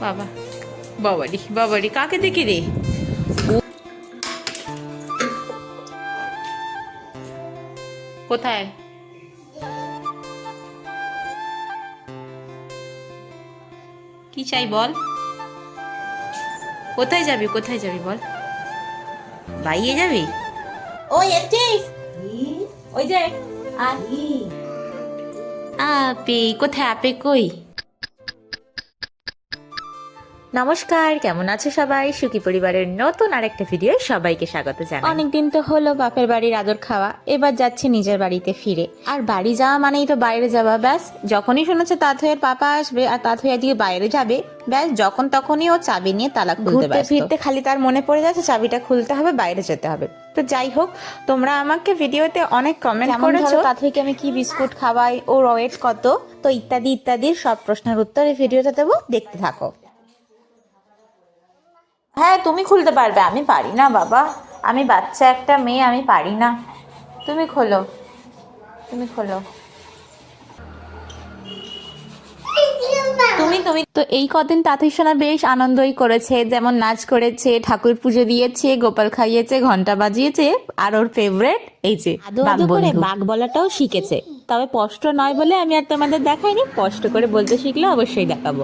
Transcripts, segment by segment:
বাবা বাবারি বাবারি কাকে দেখে রে? কোথায়? কি চাই বল? কোথায় যাবি কোথায় যাবি বল? বাইয়ে যাবি? ওই এসছিস? ওই যে। আপে কোথায়? আপে কই? নমস্কার কেমন আছো সবাই? সুখী পরিবারের নতুন আরেকটা ভিডিও সবাইকে স্বাগত জানাই। অনেকদিন তো হলো বাপের বাড়ির আদর খাওয়া এবার যাচ্ছে নিজের বাড়িতে ফিরে। আর বাড়ি যাওয়া মানেই তো বাইরে যাওয়া ব্যাস। যখনই শুনেছে তাথইয়ের পাপা আসবে আর তাথইয়া দিয়ে বাইরে যাবে ব্যাস যখন তখনই ও চাবি নিয়ে তালা খুলতে ব্যস্ত। ফিরতে খালি তার মনে পড়ে যাচ্ছে চাবিটা খুলতে হবে বাইরে যেতে হবে। তো যাই হোক তোমরা আমাকে ভিডিওতে অনেক কমেন্ট করেছ। তাথইকে আমি কি বিস্কুট খাওয়াই ও ওয়েট কত? তো ইত্যাদি ইত্যাদির সব প্রশ্নের উত্তর এই ভিডিওতে দেবো। দেখতে থাকো। হ্যাঁ তুমি খুলতে পারবে। আমি পারি না বাবা। আমি বাচ্চা একটা মেয়ে আমি পারি না। তুমি খোলো। তুমি খোলো। তুমি তুমি। তো এই কদিন তাঁতুই সোনা বেশ আনন্দই করেছে। যেমন নাচ করেছে ঠাকুর পুজো দিয়েছে গোপাল খাইয়েছে ঘণ্টা বাজিয়েছে আর ওর ফেভারেট এই যে বাঘ করে বাঘ বলাটাও শিখেছে। তবে স্পষ্ট নয় বলে আমি আর তোমাদের দেখাইনি। স্পষ্ট করে বলতে শিখলে অবশ্যই দেখাবো।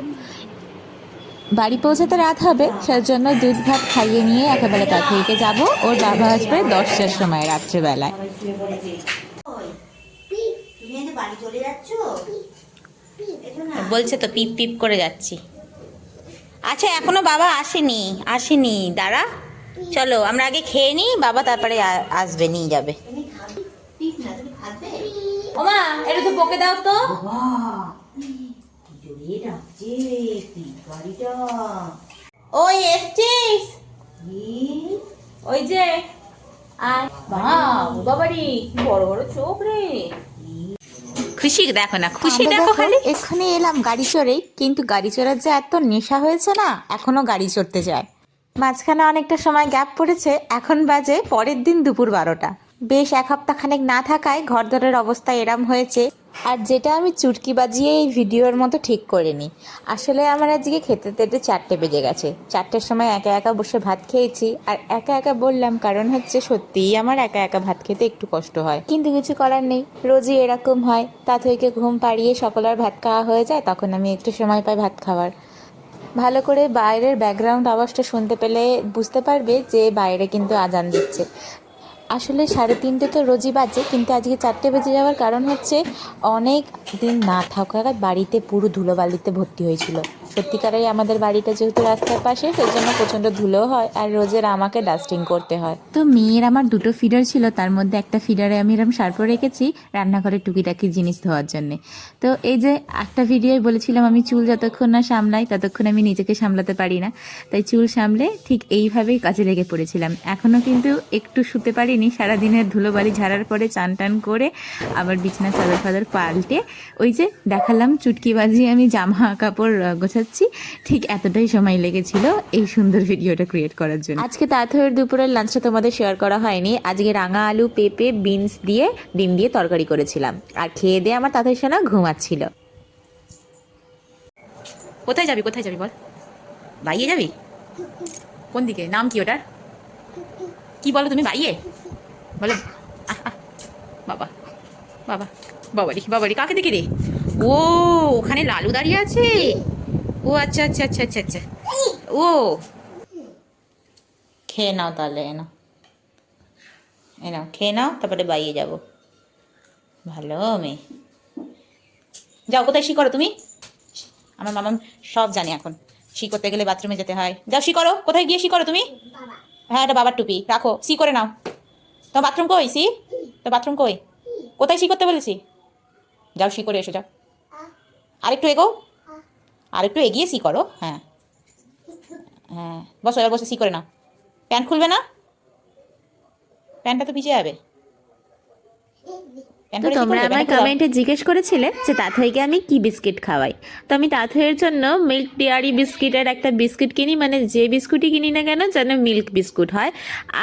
বাড়ি পৌঁছাতে রাত হবে সেজন্য দুধ ভাত খাইয়ে নিয়ে একেবারে তাঁতুইকে যাব। ওর বাবা আসবে দশটার সময় রাত্রেবেলায়। বলছে তো পিপ পিপ করে যাচ্ছি। আচ্ছা এখনও বাবা আসেনি আসেনি। দাঁড়া চলো আমরা আগে খেয়ে নিই বাবা তারপরে আসবে নিয়ে যাবে। ওমা এটা তো বকে দাও তো। বাড়িটা। ওই এসছিস? ওই যে আর বাবারি বড় বড় চোখ রে। খুশি দেখো না খুশি দেখো খালি। এখানে এলাম গাড়ি চড়েই কিন্তু গাড়ি চড়ার যে এত নেশা হয়েছে না এখনও গাড়ি চড়তে যায়। মাঝখানে অনেকটা সময় গ্যাপ পড়েছে এখন বাজে পরের দিন দুপুর বারোটা। বেশ এক সপ্তাহ খানেক না থাকায় ঘরদরের অবস্থা এরম হয়েছে আর যেটা আমি চুটকি বাজিয়ে এই ভিডিওর মতো ঠিক করে করিনি। আসলে আমার আজকে খেতে খেতে চারটে বেজে গেছে। চারটের সময় একা একা বসে ভাত খেয়েছি আর একা একা বললাম কারণ হচ্ছে সত্যিই আমার একা একা ভাত খেতে একটু কষ্ট হয়। কিন্তু কিছু করার নেই। রোজই এরকম হয়। তাথইকে ঘুম পাড়িয়ে সকলের ভাত খাওয়া হয়ে যায় তখন আমি একটু সময় পাই ভাত খাওয়ার। ভালো করে বাইরের ব্যাকগ্রাউন্ড আওয়াজটা শুনতে পেলে বুঝতে পারবে যে বাইরে কিন্তু আজান দিচ্ছে। আসলে সাড়ে তিনটে তো রোজই বাজে, কিন্তু আজকে চারটে বেজে যাওয়ার কারণ হচ্ছে অনেক দিন না থাকা বাড়িতে পুরো ধুলোবালিতে ভর্তি হয়েছিল। সত্যিকারাই আমাদের বাড়িটা যেহেতু রাস্তার পাশে সেজন্য প্রচণ্ড ধুলো হয় আর রোজের আমাকে ডাস্টিং করতে হয়। তো মেয়ের আমার দুটো ফিডার ছিল তার মধ্যে একটা ফিডারে আমি এরম সার্পো রেখেছি রান্নাঘরে টুকিটাকি জিনিস ধোয়ার জন্যে। তো এই যে একটা ভিডিওয় বলেছিলাম আমি চুল যতক্ষণ না সামলাই ততক্ষণ আমি নিজেকে সামলাতে পারি না। তাই চুল সামলে ঠিক এইভাবেই কাজে লেগে পড়েছিলাম। এখনও কিন্তু একটু শুতে পারিনি সারাদিনের ধুলোবালি ঝাড়ার পরে চান টান করে আবার বিছানা চাদর ফাদর পাল্টে ওই যে দেখালাম চুটকি বাজিয়ে আমি জামা কাপড় আহ, গোছাচ্ছি ঠিক এতটাই সময় লেগেছিল এই সুন্দর ভিডিওটা ক্রিয়েট করার জন্য। আজকে তাড়াতাড়ি দুপুরের লাঞ্চটা তোমাদের শেয়ার করা হয়নি। আজকে রাঙা আলু, পেঁপে বিনস দিয়ে ডিম দিয়ে তরকারি করেছিলাম। আর খেয়ে দিয়ে আমার তাদের সোনা ঘুমাচ্ছিল। কোথায় যাবি কোথায় যাবি বল? বাইয়ে যাবি? কোন দিকে? নাম কি ওটার? কি বলো তুমি, বাইয়ে? বলো। বাবা বাবা, বাবারি বাবারি, কাকে দেখে রে? ও, ওখানে লালু দাঁড়িয়ে আছে। ও আচ্ছা আচ্ছা আচ্ছা আচ্ছা আচ্ছা। ও। খেয়ে নাও তাহলে এনো এ নাও খেয়ে নাও তারপরে বাইয়ে যাব। ভালো মেয়ে। যাও কোথায় শি করো তুমি? আমার মামা সব জানে এখন। শি করতে গেলে বাথরুমে যেতে হয়। যাও শি করো কোথায় গিয়ে শি করো তুমি হ্যাঁ এটা বাবার টুপি। রাখো সি করে নাও। তো বাথরুম কই সি? তো বাথরুম কই? কোথায় সি করতে বলেছি? যাও সি করে এসো যাও। আরেকটু এগো। আরেকটু এগিয়ে সি করো হ্যাঁ। হ্যাঁ বসো, এবার বসে সি করে নাও। প্যান্ট খুলবে না? প্যান্টটা তো ভিজে যাবে। তো তোমরা আমার কমেন্টে জিজ্ঞেস করেছিলে যে তাথইকে আমি কি বিস্কিট খাওয়াই? তো আমি তাথইয়ের জন্য মিল্ক ডেয়ারি বিস্কিটের একটা বিস্কিট কিনি মানে যে বিস্কুটই কিনি না কেন যেন মিল্ক বিস্কুট হয়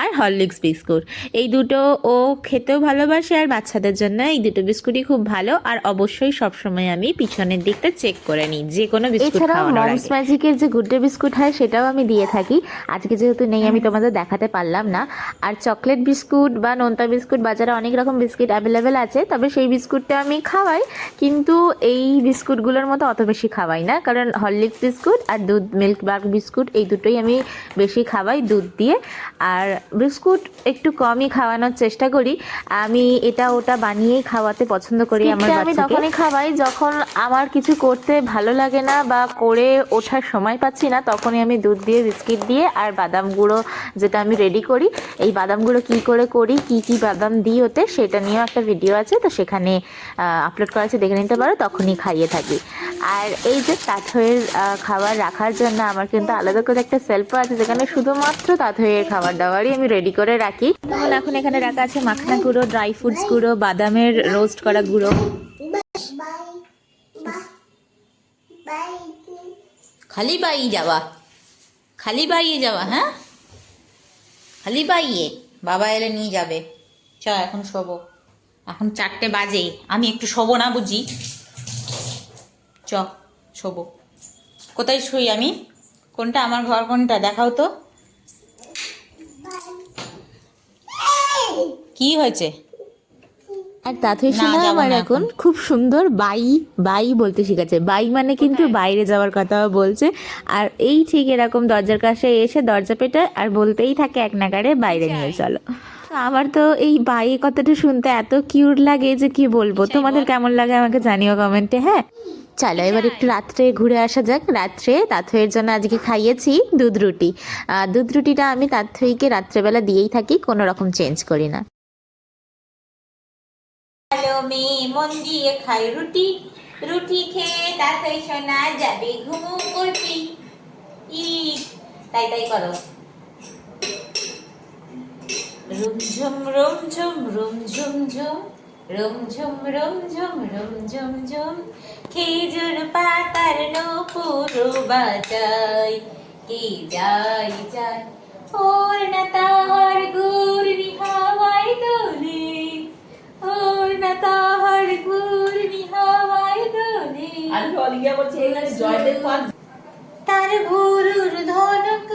আর হরলিক্স বিস্কুট এই দুটো ও খেতেও ভালোবাসে আর বাচ্চাদের জন্য এই দুটো বিস্কুটই খুব ভালো আর অবশ্যই সবসময় আমি পিছনের দিকটা চেক করে নিই যে কোনো বিস্কুট এছাড়াও খাওয়ানোর আগে। ম্যাজিকের যে গুড ডে বিস্কুট হয় সেটাও আমি দিয়ে থাকি। আজকে যেহেতু নেই আমি তোমাদের দেখাতে পারলাম না। আর চকলেট বিস্কুট বা নোনতা বিস্কুট বাজারে অনেক রকম বিস্কিট অ্যাভেলেবেল আছে তবে সেই বিস্কুটটা আমি খাওয়াই কিন্তু এই বিস্কুটগুলোর মতো অত বেশি খাওয়াই না। কারণ হরলিক্স বিস্কুট আর দুধ মিল্ক বার্ক বিস্কুট এই দুটোই আমি বেশি খাওয়াই দুধ দিয়ে। আর বিস্কুট একটু কমই খাওয়ানোর চেষ্টা করি। আমি এটা ওটা বানিয়েই খাওয়াতে পছন্দ করি আমার আমি তখনই খাওয়াই যখন আমার কিছু করতে ভালো লাগে না বা করে ওঠার সময় পাচ্ছি না তখনই আমি দুধ দিয়ে বিস্কিট দিয়ে আর বাদাম গুঁড়ো যেটা আমি রেডি করি। এই বাদাম গুঁড়ো কী করে করি কি কি বাদাম দিই ওতে সেটা নিয়েও একটা ভিডিও আছে। তো সেখানে আপলোড করা আছে দেখে নিতে পারো, তখনই খাইয়ে থাকি। আর এই যে তাঁতহয়ের খাবার রাখার জন্য আমার কিন্তু আলাদা করে একটা সেলফও আছে, যেখানে শুধুমাত্র তাঁতহয়ের খাবার দাবারই আমি রেডি করে রাখি। যেমন এখন এখানে রাখা আছে মাখনা গুঁড়ো ড্রাই ফ্রুটস গুঁড়ো, বাদামের রোস্ট করা গুঁড়ো। খালি বাইয়ে যাওয়া। খালি বাইয়ে যাওয়া হ্যাঁ? খালি বাইয়ে বাবা এলে নিয়ে যাবে। চ এখন শোবো। এখন চারটে বাজে আমি একটু শোবো না বুঝি? চ শোবো। কোথায় শুই আমি? কোনটা আমার ঘর কোনটা? দেখাও তো। কি হয়েছে? আর তাথই না, শোনা আমার এখন। খুব সুন্দর বাই বাই বলতে শিখেছে। বাই মানে কিন্তু বাইরে যাওয়ার কথাও বলছে। আর এই ঠিক এরকম দরজার কাছে এসে দরজা পেটে আর বলতেই থাকে এক নাগারে বাইরে নিয়ে চলো। তো আমার তো এই বাই কথাটা শুনতে এত কিউট লাগে যে কি বলব? তোমাদের কেমন লাগে আমাকে জানিও কমেন্টে হ্যাঁ? চলো এবার একটু রাত্রে ঘুরে আসা যাক। রাত্রে তাথইয়ের জন্য আজকে খাইয়েছি দুধ রুটি। দুধ রুটিটা আমি তাথইকে রাত্রেবেলা দিয়েই থাকি কোনো রকম চেঞ্জ করি না। হ্যালো মেয়ে মন দিয়ে খাই রুটি। রুটি খেয়ে শোনা যাবে ঘুমু করবি ই তাই তাই করো। রুম ঝুম রুম ঝুম রুম ঝুম ঝুম রুম ঝুম খেজুর পাতার নপুরো বাজাই কে যাই যাই ওর না তাহার গুড়ি হাওয়ায় দোলে। ওর না তাহার গুড়ি হাওয়ায় দোলে তার গুরুর ধনুক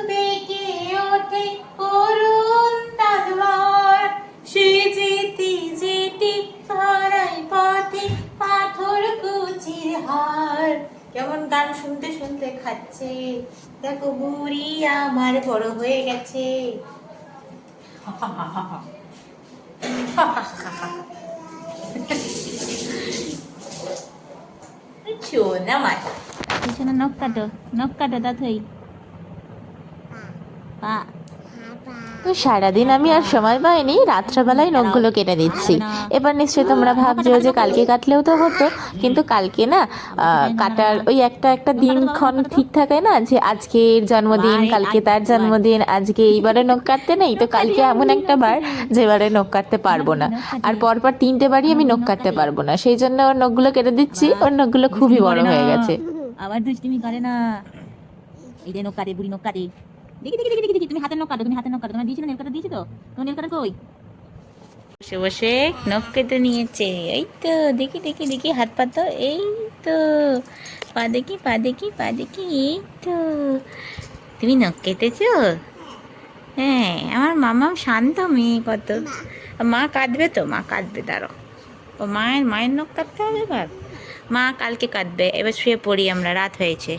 খাচ্ছে। দেখো বুড়ি আমার বড় হয়ে গেছে। নক মাথা পিছনে নখ কাটো নখ কাটো তাথই পা তো সারাদিন আমি আর সময় পাইনি রাত্রেবেলায় নখগুলো কেটে দিচ্ছি। এবার নিশ্চয়ই তোমরা ভাবছ যে কালকে কাটলেও তো হতো কিন্তু কালকে না কাটার ওই একটা একটা দিনক্ষণ ঠিক থাকে না যে আজকের জন্মদিন কালকে তার জন্মদিন আজকে এইবারে নখ কাটতে নেই তো কালকে এমন একটা বার যেবারে নখ কাটতে পারব না। আর পরপর তিনটে বারই আমি নখ কাটতে পারব না সেই জন্য ওর নখগুলো কেটে দিচ্ছি ওর নখগুলো খুবই বড় হয়ে গেছে। আবার দুষ্টুমি করে না। এই যে নৌকা বুড়ি নৌকা দে দেখি দেখি দেখি দেখি দেখি তুমি হাতের নৌকা তুমি হাতের নৌকা তোমার দিয়েছ নেল কাটা দিয়েছ তো? তোমার কাটা কই? বসে বসে নখ কেটে নিয়েছে। এই তো, দেখি দেখি দেখি। হাত পা তো, এই তো। পা দেখি পা দেখি পা দেখি, এই তো। তুমি নখ কেটেছো? হ্যাঁ আমার মামা শান্ত মেয়ে, কত। মা কাঁদবে তো? মা কাঁদবে দাঁড়ো ও মায়ের মায়ের নখ কাটতে হবে এবার? মা কালকে কাঁদবে। এবার শুয়ে পড়ি আমরা, রাত হয়েছে।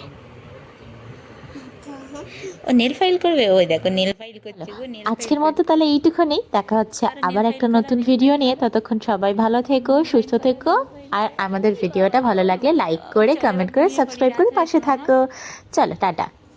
ও নেল ফাইল করবে? ওই দেখো নেল ফাইল করছে আজকের মতো তাহলে এইটুকুনি দেখা হচ্ছে আবার একটা নতুন ভিডিও নিয়ে। ততক্ষণ সবাই ভালো থেকো সুস্থ থেকো। আর আমাদের ভিডিওটা ভালো লাগলে লাইক করে কমেন্ট করে সাবস্ক্রাইব করে পাশে থাকো। চলো টাটা।